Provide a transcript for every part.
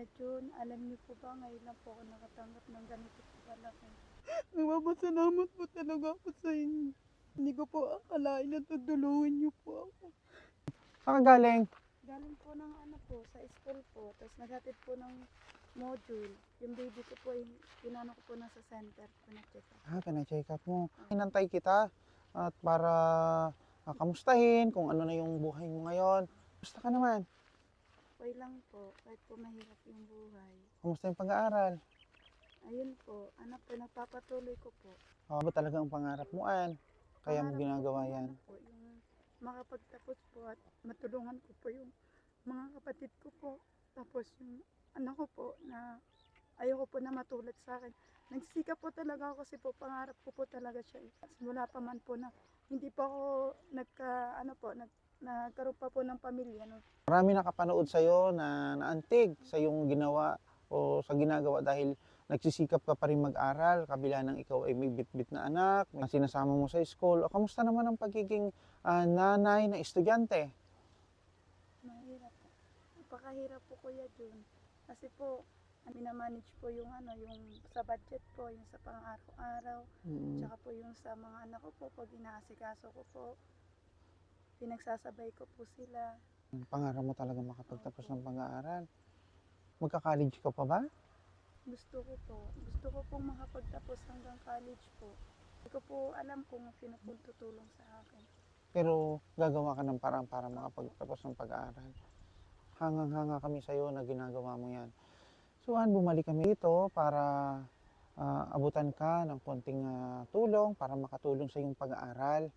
Kuya Jun, alam niyo po ba ngayon lang po ako nakatanggap ng ganito po kalaki. Nagpapasalamat po talaga ako sa inyo. Hindi ko po akalain na tutulungan niyo po ako. Saan ka galing? Galing po ng ano po, sa school po. Tapos naghatid po ng module. Yung baby ko po, inano ko po nasa center. Pinacheck up. Ah, pina-check up mo. Hinantay kita at para ah, kamustahin kung ano na yung buhay mo ngayon. Gusto ka naman? Okay lang po, kahit po mahirap yung buhay. Kumusta yung pag-aaral? Ayun po, ano po, nagpapatuloy ko po. Ah, ba talaga ang pangarap mo, An? Kaya mo Pangarap ginagawa po, yan? ano po, yung makapagtapos po at matulungan ko po yung mga kapatid ko po. Tapos yung anak ko po na ayoko po na matulad sa akin. Nagsisikap po talaga ako kasi po pangarap ko po talaga siya. eh. Simula pa man po na hindi pa ako nagka, ano po, nag, nagkaroon pa po ng pamilya. No? Marami nakapanood sa'yo na naantig sa iyong ginawa o sa ginagawa dahil nagsisikap ka pa rin mag-aral, kabila ng ikaw ay may bit-bit na anak, na sinasama mo sa school. O kamusta naman ang pagiging ah, nanay na estudyante? Mahirap po. Napakahirap po kuya Jun. Kasi po, minamanage po yung ano, yung sa budget po, yung sa pang-araw-araw. Mm. Tsaka po yung sa mga anak ko po, pag inaasikaso ko po, pinagsasabay ko po sila. Pangarap mo talaga makapagtapos ng pag-aaral. Magka-college ka pa ba? Gusto ko po, gusto ko pong makapagtapos hanggang college po. Hindi ko po alam kung sino po tutulong sa akin. Pero gagawa ka ng parang para makapagtapos ng pag-aaral. Hangang-hanga kami sa'yo na ginagawa mo yan. So, an, bumalik kami dito para ah, abutan ka ng konting ah, tulong para makatulong sa iyong pag-aaral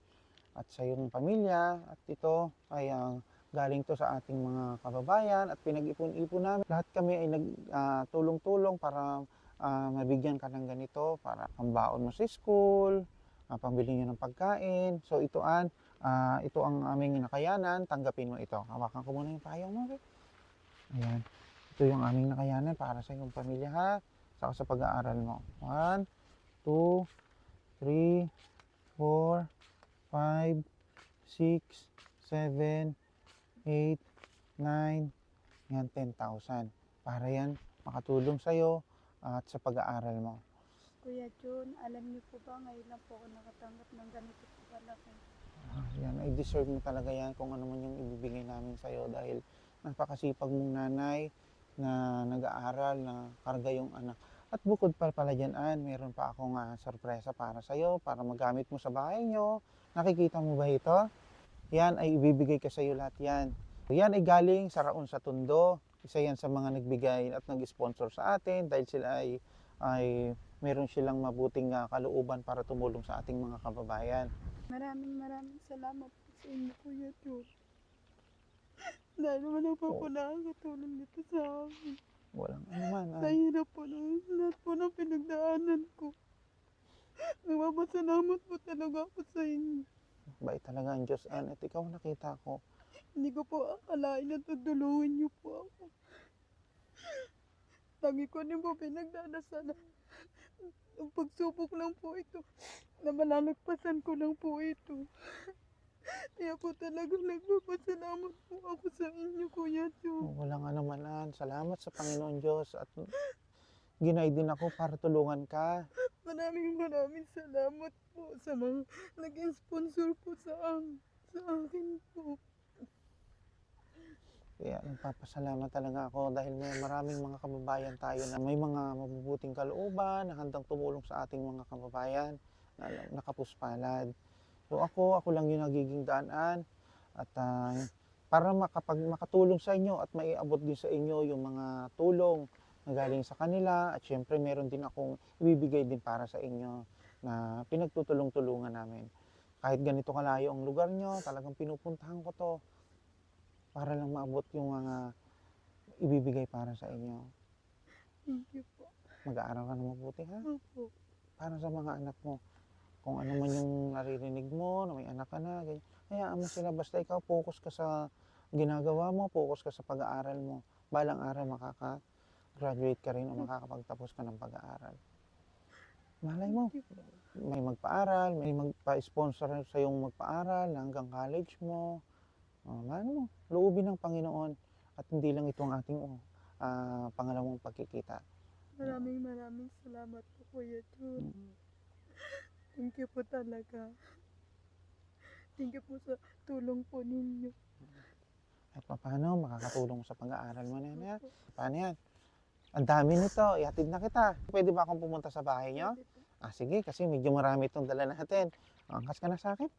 at sa iyong pamilya. At ito ay ang galing to sa ating mga kababayan at pinag-ipon-ipon namin. Lahat kami ay nagtulong-tulong para ah, mabigyan ka ng ganito para pambaon mo sa school, uh, pambili nyo ng pagkain. So ito an, Ah, ito ang aming nakayanan, tanggapin mo ito. Hawakan ko muna yung payong mo. Ayan. Ito yung aming nakayanan para sa iyong pamilya ha. Saka sa pag-aaral mo. 1, 2, 3, 4, 5, 6, 7, 8, 9, yan 10,000. Para yan makatulong sa'yo at sa pag-aaral mo. Kuya Jun, alam niyo po ba ngayon lang po ako nakatanggap ng ganito po kalaki. Ah, yan, ay deserve mo talaga yan kung ano man yung ibibigay namin sa'yo dahil napakasipag mong nanay na nag-aaral, na karga yung anak. At bukod pa pala dyan, Ann, meron pa akong ah, sorpresa para sa'yo, para magamit mo sa bahay nyo. Nakikita mo ba ito? Yan ay ibibigay ka sa'yo lahat yan. Yan ay galing sa Raon sa Tundo. Isa yan sa mga nagbigay at nag-sponsor sa atin dahil sila ay, ay meron silang mabuting ah, kalooban para tumulong sa ating mga kababayan. Maraming maraming salamat po sa inyo, Kuya Jun. Dahil wala pa po nakakatulong dito sa akin. Walang ano man. Sa Ann. hirap po ng lahat po ng pinagdaanan ko. Nagpapasalamat po talaga ako sa inyo. Bait talaga ang Diyos, Ann. At ikaw nakita ko. Hindi ko po akalain na tutulungan niyo po ako. Lagi ko din po pinagdadasalan. Ang pagsubok lang po ito. Na malalagpasan ko lang po ito. Kaya po talagang nagpapasalamat po ako sa inyo, Kuya Jo. Walang ano man, Ann. Salamat sa Panginoon Diyos. At ginay din ako para tulungan ka. Maraming maraming salamat po sa mga naging sponsor po sa, am- sa akin po. Kaya nagpapasalamat talaga ako dahil may maraming mga kababayan tayo na may mga mabubuting kalooban na handang tumulong sa ating mga kababayan na nakapuspalad. So ako, ako lang yung nagiging daanan at ah, para makapag makatulong sa inyo at maiabot din sa inyo yung mga tulong na galing sa kanila at syempre meron din akong ibibigay din para sa inyo na pinagtutulong-tulungan namin. Kahit ganito kalayo ang lugar nyo, talagang pinupuntahan ko to para lang maabot yung mga ibibigay para sa inyo. Thank you po. Mag-aaral ka na mabuti ha? Opo. Para sa mga anak mo. Kung ano man yung naririnig mo, na may anak ka na, ganyan. Hayaan mo sila, basta ikaw focus ka sa ginagawa mo, focus ka sa pag-aaral mo. Balang araw makaka-graduate ka rin o makakapagtapos ka ng pag-aaral. Malay mo, may magpaaral, may magpa-sponsor sa yung magpaaral hanggang college mo. Oh, ano mo, loobin ng Panginoon at hindi lang ito ang ating ah, pangalawang pagkikita. Maraming maraming salamat po Kuya Jun. Thank you po talaga. Thank you po sa tulong po ninyo. At paano makakatulong sa pag-aaral mo na yan? Paano yan? Ang dami nito, ihatid na kita. Pwede ba akong pumunta sa bahay niyo? Ah, sige, kasi medyo marami itong dala natin. Angkas ka na sa akin.